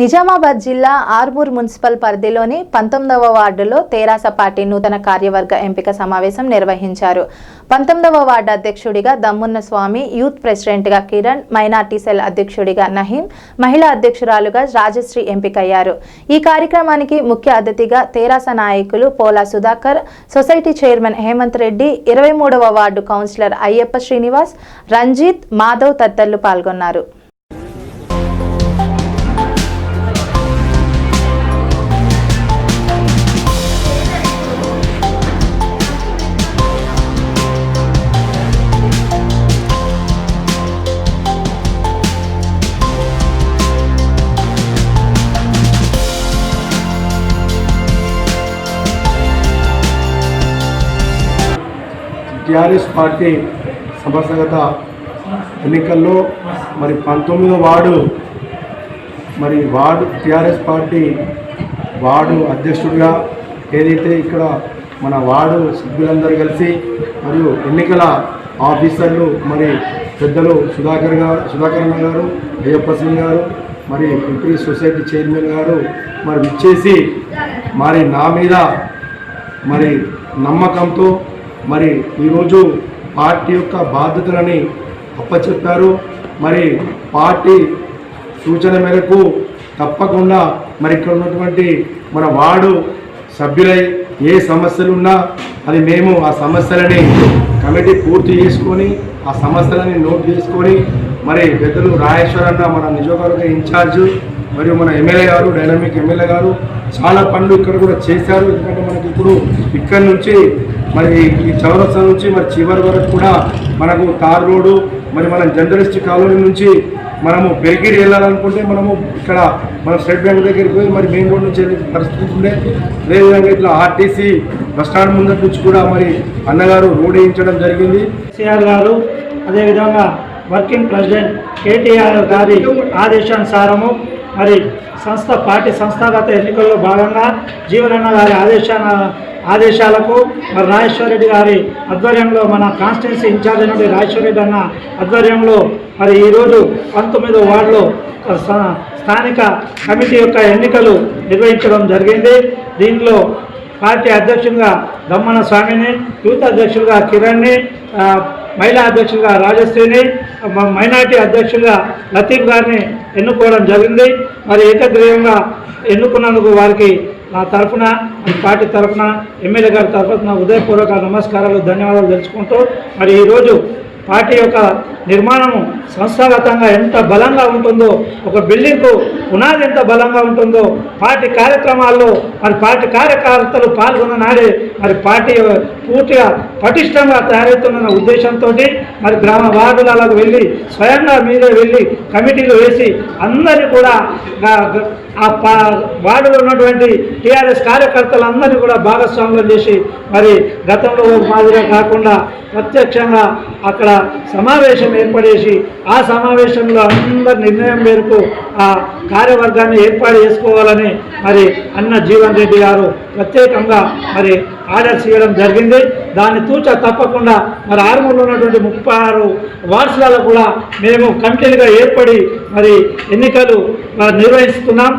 నిజామాబాద్ జిల్లా ఆర్మూర్ మున్సిపల్ పరిధిలోని పంతొమ్మిదవ వార్డులో తెరాస పార్టీ నూతన కార్యవర్గ ఎంపిక సమావేశం నిర్వహించారు. పంతొమ్మిదవ వార్డు అధ్యక్షుడిగా దమ్మున్న స్వామి యూత్ ప్రెసిడెంట్గా కిరణ్ మైనార్టీ సెల్ అధ్యక్షుడిగా నహీం మహిళా అధ్యక్షురాలుగా రాజశ్రీ ఎంపికయ్యారు. ఈ కార్యక్రమానికి ముఖ్య అతిథిగా తెరాస నాయకులు పోలా సుధాకర్ సొసైటీ చైర్మన్ హేమంత్ రెడ్డి ఇరవై మూడవ వార్డు కౌన్సిలర్ అయ్యప్ప శ్రీనివాస్ రంజిత్ మాధవ్ తదితరులు పాల్గొన్నారు. టీఆర్ఎస్ పార్టీ సంస్థాగత ఎన్నికల్లో మరి పంతొమ్మిదో వార్డు మరి వార్డు టీఆర్ఎస్ పార్టీ వార్డు అధ్యక్షుడిగా ఏదైతే ఇక్కడ మన వార్డు సభ్యులందరూ కలిసి మరియు ఎన్నికల ఆఫీసర్లు మరి పెద్దలు సుధాకర్ గారు సుధాకర్ గారు అయ్యప్ప సింగ్ గారు మరి పిపిరి సొసైటీ చైర్మన్ గారు మరి ఇచ్చేసి మరి నా మీద మరి నమ్మకంతో మరి ఈరోజు పార్టీ యొక్క బాధ్యతలని అప్పచెప్పారు. మరి పార్టీ సూచన మేరకు తప్పకుండా మరి ఇక్కడ ఉన్నటువంటి మన వార్డు సభ్యులై ఏ సమస్యలు ఉన్నా అది మేము ఆ సమస్యలని కమిటీ పూర్తి చేసుకొని ఆ సమస్యలని నోట్ చేసుకొని మరి పెద్దలు రాజేశ్వరన్న మన నిజవర్గ ఇన్ఛార్జ్ మరియు మన ఎమ్మెల్యే గారు డైనమిక్ ఎమ్మెల్యే గారు చాలా పనులు ఇక్కడ కూడా చేశారు. ఎందుకంటే మనకి ఇప్పుడు ఇక్కడ నుంచి మరి ఈ చౌరస్తా నుంచి మరి చివరి వరకు కూడా మనకు తార్ రోడ్డు మరి మన జర్నలిస్ట్ కాలనీ నుంచి మనము పెరిగిరి వెళ్ళాలనుకుంటే మనము ఇక్కడ మన స్టేట్ బ్యాంక్ దగ్గరికి పోయి మరి మెయిన్ రోడ్ నుంచి వెళ్ళే పరిస్థితి ఉండే. అదేవిధంగా ఇట్లా ఆర్టీసీ బస్ స్టాండ్ నుంచి కూడా మరి అన్నగారు రోడ్ వేయించడం జరిగింది. కేసీఆర్ గారు అదేవిధంగా వర్కింగ్ ప్రెసిడెంట్ కేటీఆర్ గారి ఆదేశానుసారము మరి సంస్థ పార్టీ సంస్థాగత ఎన్నికల్లో భాగంగా జీవనన్న గారి ఆదేశాన ఆదేశాలకు మరి రాజేశ్వర రెడ్డి గారి ఆధ్వర్యంలో మన కాన్స్టిట్యున్సీ ఇన్ఛార్జ్ అయినటువంటి రాజేశ్వర రెడ్డి అన్న ఆధ్వర్యంలో మరి ఈరోజు పంతొమ్మిదో వార్డులో స్థానిక కమిటీ యొక్క ఎన్నికలు నిర్వహించడం జరిగింది. దీనిలో పార్టీ అధ్యక్షుడిగా దమ్మన స్వామిని యూత్ అధ్యక్షుడిగా కిరణ్ని మహిళా అధ్యక్షుడిగా రాజశ్రీని మైనార్టీ అధ్యక్షులుగా లతీఫ్ గారిని ఎన్నుకోవడం జరిగింది. మరి ఏకగ్రీవంగా ఎన్నుకున్నందుకు వారికి నా తరఫున పార్టీ తరఫున ఎమ్మెల్యే గారి తరఫున ఉదయపూర్వక నమస్కారాలు ధన్యవాదాలు తెలుసుకుంటూ మరి ఈరోజు పార్టీ యొక్క నిర్మాణము సంస్థాగతంగా ఎంత బలంగా ఉంటుందో ఒక బిల్డింగ్కు పునాది ఎంత బలంగా ఉంటుందో పార్టీ కార్యక్రమాల్లో మరి పార్టీ కార్యకర్తలు పాల్గొన్న నాడే మరి పార్టీ పూర్తిగా పటిష్టంగా తయారవుతున్న ఉద్దేశంతో మరి గ్రామ వార్డులకు వెళ్ళి స్వయంగా మీరే వెళ్ళి కమిటీలు వేసి అందరినీ కూడా ఆ పా వార్డులో ఉన్నటువంటి టీఆర్ఎస్ కార్యకర్తలందరినీ కూడా భాగస్వాములు చేసి మరి గతంలో మాదిరిగా కాకుండా ప్రత్యక్షంగా అక్కడ సమావేశం ఏర్పడేసి ఆ సమావేశంలో అందరి నిర్ణయం మేరకు ఆ కార్యవర్గాన్ని ఏర్పాటు చేసుకోవాలని మరి అన్న జీవన్ రెడ్డి గారు ప్రత్యేకంగా మరి ఆర్డర్స్ ఇవ్వడం జరిగింది. దాన్ని తూచ తప్పకుండా మరి ఆరుమూరులో ఉన్నటువంటి ముప్పై ఆరు వార్డ్స్లలో కూడా మేము కమిటీలుగా ఏర్పడి మరి ఎన్నికలు నిర్వహిస్తున్నాం.